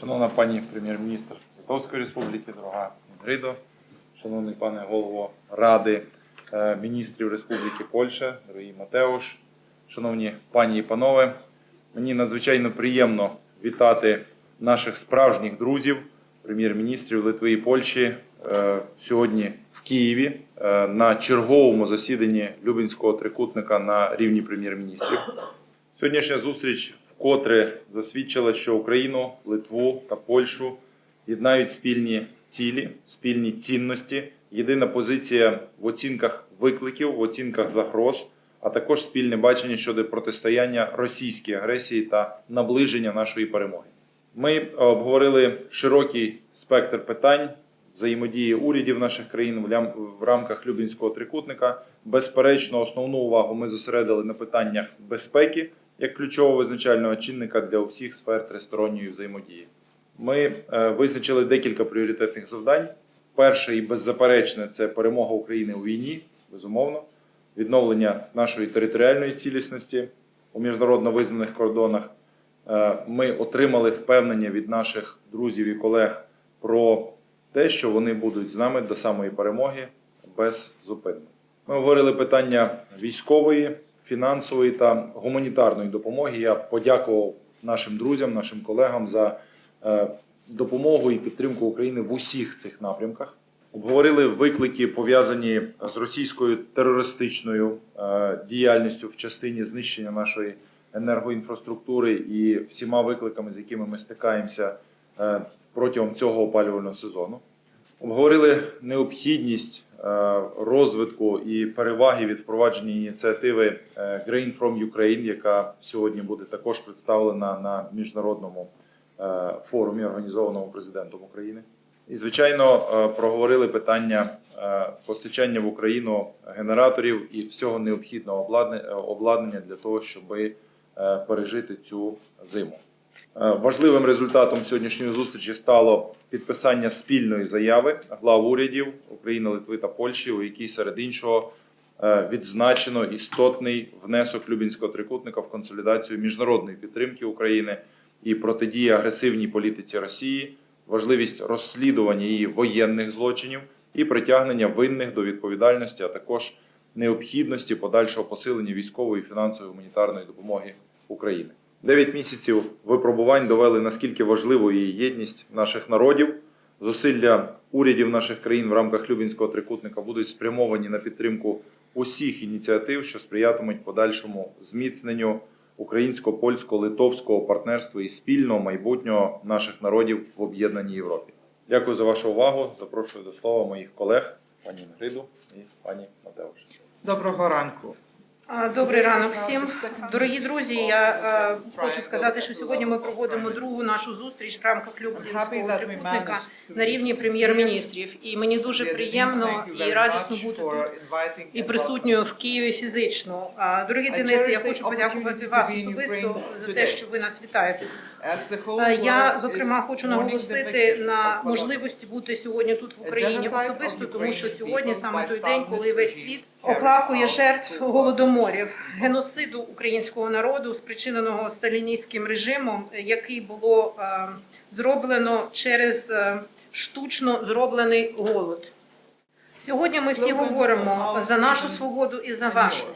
Шановна пані прем'єр-міністр Литовської Республіки, дорога Інгридо, шановний пане голово Ради е, міністрів Республіки Польща, дорогий Матеуш, шановні пані і панове, мені надзвичайно приємно вітати наших справжніх друзів, прем'єр-міністрів Литви і Польщі е, сьогодні в Києві е, на черговому засіданні Любінського трикутника на рівні прем'єр-міністрів. Сьогоднішня зустріч вкотре засвідчила, що Україну, Литву та Польщу єднають спільні цілі, спільні цінності, єдина позиція в оцінках викликів, в оцінках загроз, а також спільне бачення щодо протистояння російській агресії та наближення нашої перемоги. Ми обговорили широкий спектр питань взаємодії урядів наших країн в рамках Люблінського трикутника. Безперечно, основну увагу ми зосередили на питаннях безпеки як ключового визначального чинника для всіх сфер тристоронньої взаємодії. Ми е, визначили декілька пріоритетних завдань. Перше і беззаперечне це перемога України у війні, безумовно, відновлення нашої територіальної цілісності у міжнародно визнаних кордонах. Е, Ми отримали впевнення від наших друзів і колег про те, що вони будуть з нами до самої перемоги беззупинно. Ми говорили питання військової, фінансової та гуманітарної допомоги. Я подякував нашим друзям, нашим колегам за е, допомогу і підтримку України в усіх цих напрямках. Обговорили виклики, пов'язані з російською терористичною е, діяльністю в частині знищення нашої енергоінфраструктури і всіма викликами, з якими ми стикаємося е, протягом цього опалювального сезону. Обговорили необхідність е, розвитку і переваги від впровадження ініціативи е, Grain from Ukraine, яка сьогодні буде також представлена на міжнародному е, форумі, організованому президентом України. І, звичайно, проговорили питання постачання в Україну генераторів і всього необхідного обладнання- для того, щоб пережити цю зиму. Важливим результатом сьогоднішньої зустрічі стало підписання спільної заяви глав урядів України, Литви та Польщі, у якій серед іншого е, відзначено істотний внесок Любінського трикутника в консолідацію міжнародної підтримки України і протидії агресивній політиці Росії, важливість розслідування її воєнних злочинів і притягнення винних до відповідальності, а також необхідності подальшого посилення військової, фінансової, гуманітарної допомоги України. Дев'ять місяців випробувань довели наскільки важливою є єдність наших народів. Зусилля урядів наших країн в рамках Любінського трикутника будуть спрямовані на підтримку усіх ініціатив, що сприятимуть подальшому зміцненню українсько-польсько-литовського партнерства і спільного майбутнього наших народів в об'єднаній Європі. Дякую за вашу увагу. Запрошую до слова моїх колег, пані Інгриду і пані Матеуш. Доброго ранку. Добрий ранок всім. Дорогі друзі, я е, хочу сказати, що сьогодні ми проводимо другу нашу зустріч в рамках Люблінського трикутника на рівні прем'єр-міністрів. І мені дуже приємно і радісно бути тут і присутньою в Києві фізично. Дорогі Денисе, я хочу подякувати вас особисто за те, що ви нас вітаєте. Я зокрема хочу наголосити на можливості бути сьогодні тут в Україні особисто, тому що сьогодні саме той день, коли весь світ оплакує жертв голодоморів, геноциду українського народу, спричиненого сталіністським режимом, який було е, зроблено через е, штучно зроблений голод. Сьогодні ми всі говоримо за нашу свободу і за вашу.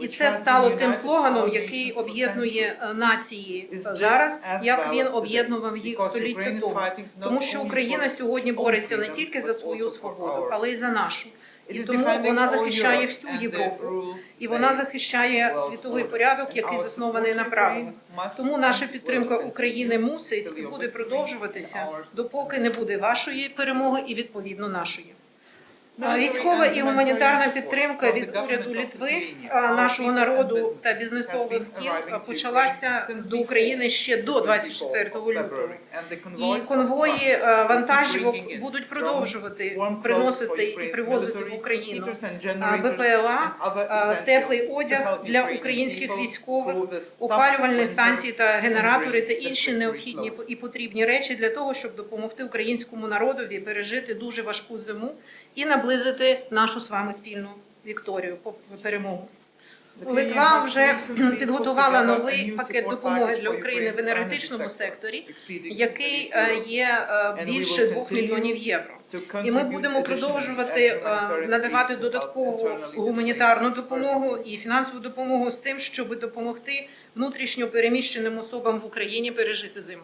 І це стало тим слоганом, який об'єднує е, нації зараз, як він об'єднував їх століття тому. Тому що Україна сьогодні бореться не тільки за свою свободу, але й за нашу. І тому вона захищає всю Європу, і вона захищає світовий порядок, який заснований на правилах. Тому наша підтримка України мусить і буде продовжуватися, допоки не буде вашої перемоги і відповідно нашої. А Військова і гуманітарна підтримка від уряду Літви, нашого народу та бізнесових кіл почалася до України ще до 24 лютого. І конвої вантажівок будуть продовжувати приносити і привозити в Україну БПЛА, теплий одяг для українських військових, опалювальні станції та генератори та інші необхідні і потрібні речі для того, щоб допомогти українському народові пережити дуже важку зиму і наблизити нашу з вами спільну вікторію по- перемогу. Литва вже підготувала новий пакет допомоги для України в енергетичному секторі, який е, є е, більше 2 мільйонів євро. І ми будемо продовжувати е, надавати додаткову гуманітарну допомогу і фінансову допомогу з тим, щоб допомогти внутрішньо переміщеним особам в Україні пережити зиму.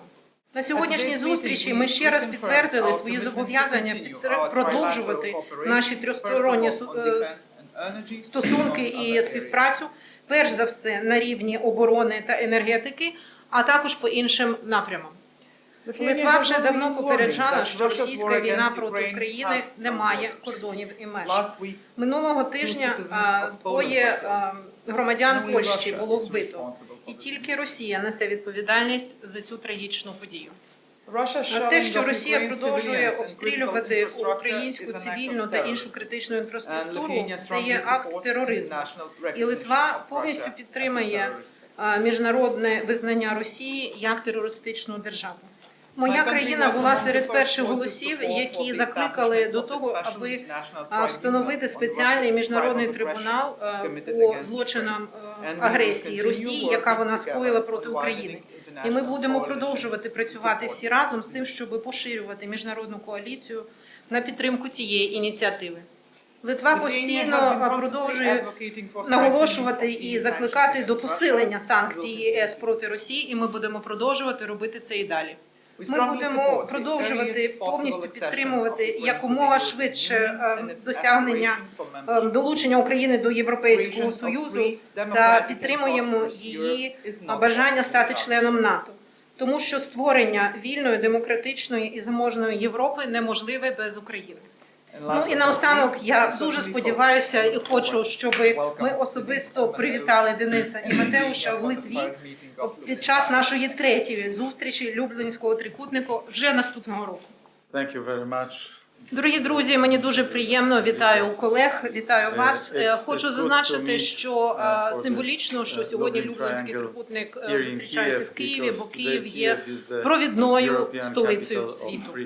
На сьогоднішній зустрічі ми ще раз підтвердили свої зобов'язання продовжувати наші трьохсторонні е, стосунки і співпрацю, перш за все на рівні оборони та енергетики, а також по іншим напрямам. Литва вже давно попереджала, що російська війна проти України не має кордонів і меж. Минулого тижня двоє громадян Польщі було вбито, і тільки Росія несе відповідальність за цю трагічну подію. А те, що Росія продовжує обстрілювати українську цивільну та іншу критичну інфраструктуру, це є акт тероризму. І Литва повністю підтримує міжнародне визнання Росії як терористичну державу. Моя країна була серед перших голосів, які закликали до того, аби встановити спеціальний міжнародний трибунал по злочинам агресії Росії, яка вона скоїла проти України. І ми будемо продовжувати працювати всі разом з тим, щоб поширювати міжнародну коаліцію на підтримку цієї ініціативи. Литва постійно продовжує наголошувати і закликати до посилення санкцій ЄС проти Росії, і ми будемо продовжувати робити це і далі. Ми будемо продовжувати повністю підтримувати якомога швидше е, досягнення е, долучення України до Європейського союзу та підтримуємо її бажання стати членом НАТО. Тому що створення вільної, демократичної і заможної Європи неможливе без України. Ну і наостанок я дуже сподіваюся і хочу, щоб ми особисто привітали Дениса і Матеуша в Литві під час нашої третьої зустрічі Люблінського трикутнику вже наступного року. Thank you very much. Дорогі друзі, мені дуже приємно вітаю колег, вітаю вас. Е, Е, it's- Хочу зазначити, що uh, е, символічно, що сьогодні Triangle трикутник е, зустрічається в Києві, бо Київ є провідною столицею світу.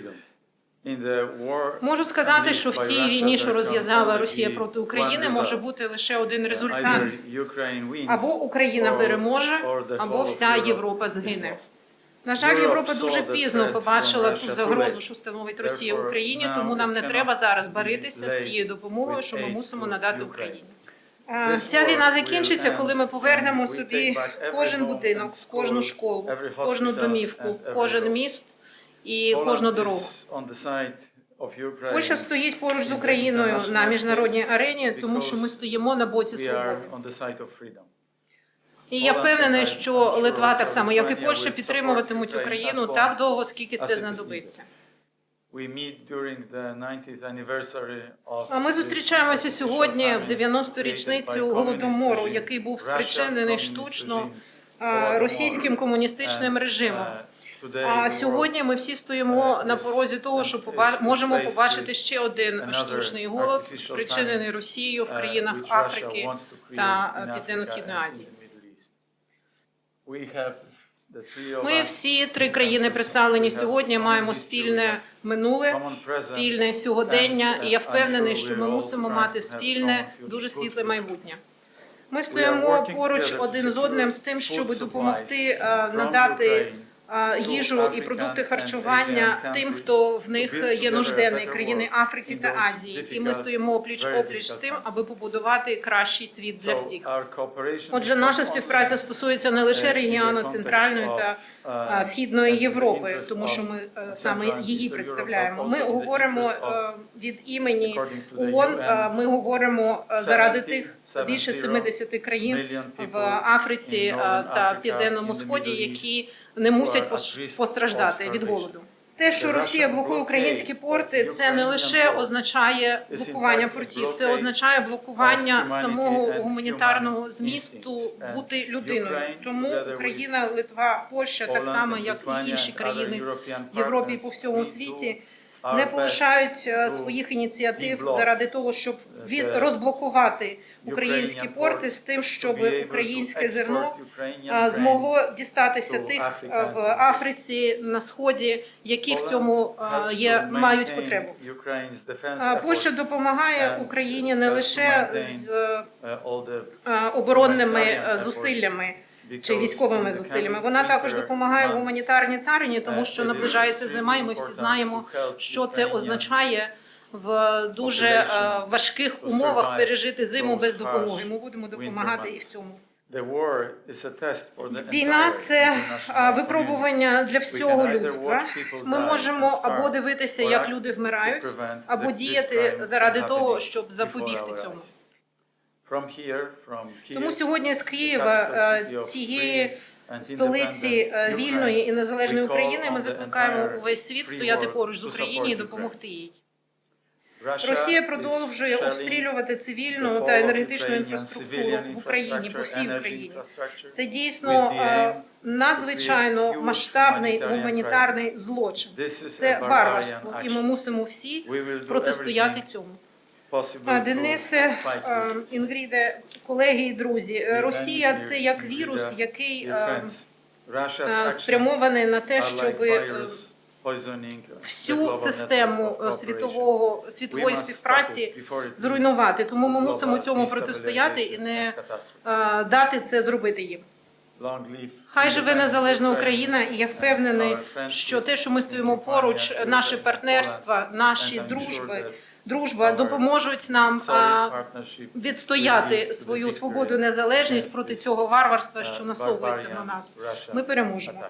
Можу сказати, що в цій війні, що розв'язала Росія проти України, може бути лише один результат: або Україна переможе, або вся Європа згине. На жаль, Європа дуже пізно побачила ту загрозу, що становить Росія Therefore, Україні, тому нам не треба зараз баритися з тією допомогою, що ми мусимо надати Україні. Е, Ця війна закінчиться, коли ми повернемо собі кожен будинок, кожну школу, кожну домівку, кожен міст і кожну дорогу. Польща стоїть поруч з Україною на міжнародній арені, тому що ми стоїмо на боці свободи. І я впевнений, що Литва так само, як і Польща, підтримуватимуть Україну так довго, скільки це знадобиться. We meet during the 90th anniversary of А ми зустрічаємося сьогодні в social 90-ту річницю голодомору, який був спричинений штучно російським комуністичним режимом. Uh, А сьогодні ми всі стоїмо на порозі того, що поба- можемо побачити ще один штучний голод, спричинений Росією в uh, країнах Африки та Південно-Східної Азії. Ми всі три країни представлені сьогодні. Маємо спільне минуле, спільне сьогодення, і я впевнений, що ми мусимо мати спільне, дуже світле майбутнє. Ми стоїмо поруч один з одним з тим, щоб допомогти е, надати е, їжу і продукти харчування тим, хто в них є нужденний країни Африки та Азії. І ми стоїмо пліч опліч з тим, аби побудувати кращий світ для всіх. Отже, наша співпраця стосується не лише регіону центральної та східної Європи, тому що ми е, саме її представляємо. Ми говоримо е, від імені ООН, е, Ми говоримо е, заради тих більше 70 країн в Африці е, та Південному Сході, які не мусять постраждати від голоду. Те, що Росія блокує українські порти, це не лише означає блокування портів, це означає блокування самого гуманітарного змісту бути людиною. Тому Україна, Литва, Польща, так само як і інші країни в Європі і по всьому світі, не полишають е, своїх ініціатив заради того, щоб від розблокувати українські порти з тим, щоб українське зерно е, змогло дістатися тих е, в Африці на сході, які в цьому е, є мають потребу. Е, Польща допомагає Україні не лише з е, е, оборонними е, зусиллями чи військовими зусиллями. Вона також допомагає в гуманітарній царині, тому що наближається зима, і ми всі знаємо, що це означає в дуже е, важких умовах пережити зиму без допомоги. Ми будемо допомагати і в цьому. Війна це е, випробування для всього людства. Ми можемо або дивитися, як люди вмирають, або діяти заради того, щоб запобігти цьому. Тому сьогодні з Києва, е, цієї столиці е, вільної і незалежної України, ми закликаємо увесь світ стояти поруч з Україною і допомогти їй. Росія продовжує обстрілювати цивільну та енергетичну інфраструктуру в Україні по всій Україні. Це дійсно е, надзвичайно масштабний гуманітарний злочин. Це варварство, і ми мусимо всі протистояти цьому. А, Денисе, е, Інгріде, колеги і друзі, е, Росія це як вірус, який е, е, спрямований на те, щоб е, всю систему е, світового світової співпраці зруйнувати. Тому ми мусимо цьому протистояти і не дати це зробити їм. Хай живе незалежна Україна, і я впевнений, що те, що ми стоїмо поруч, наше партнерство, наші дружби, дружба допоможуть нам а, відстояти свою свободу і незалежність проти цього варварства, що насовується на нас. Ми переможемо.